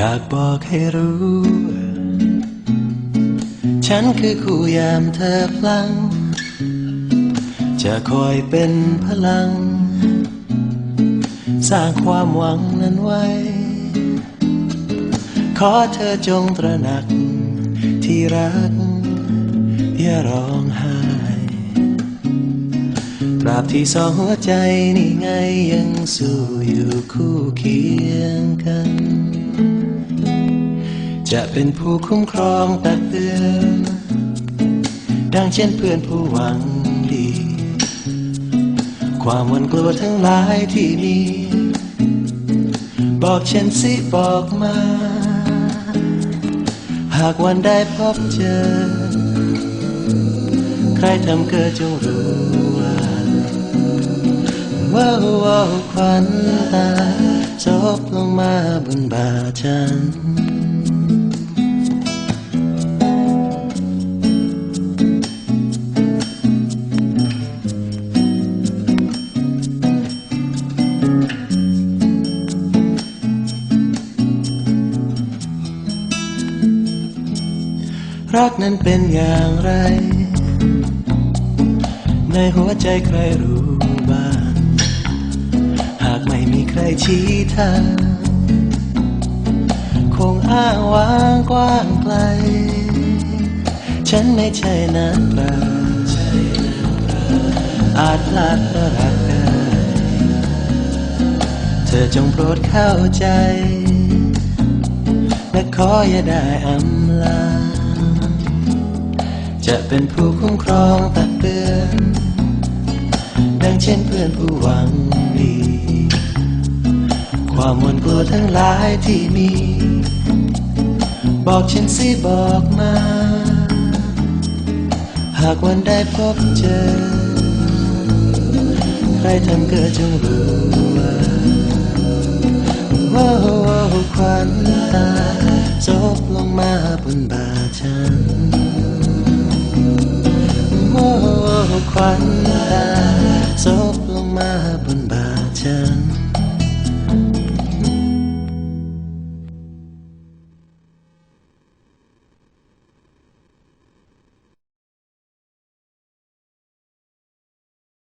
อยากบอกให้รู้ ฉันคือคู่ยามเธอพลัง จะคอยเป็นพลัง สร้างความหวังนั้นไว้ ขอเธอจงตระหนักที่รัก อย่าร้องไห้ตราบที่สองหัวใจนี่ไงยังสู้อยู่คู่เคียงกัน จะเป็นผู้คุ้มครองตักเตือนดังเช่นเพื่อนผู้หวังดี ความวันกลัวทั้งหลายที่มี บอกฉันสิบอกมา หากวันได้พบเจอ ใครทำเกิดจงรู้ว่าว้าวว้าวควันตาซบลงมาบนบ่าฉัน รักนั้นเป็นอย่างไร ในหัวใจใครรู้บ้าง หากไม่มีใครชี้ทาง คงอ้างว้างกว้างไกล ฉันไม่ใช่นักปราอาจพลาดเพราะรักเธ อจงโปรดเข้าใจ และขออย่าได้อำลา จะเป็นผู้คุ้มครองตักเตือน ดังเช่นเพื่อนผู้หวังดี ความหวนกลัวทั้งหลายที่มี บอกฉันสิบอกมา หากวันได้พบเจอ ใครทำเกิดจงรู้ มาบนบ่าฉันโมควันตา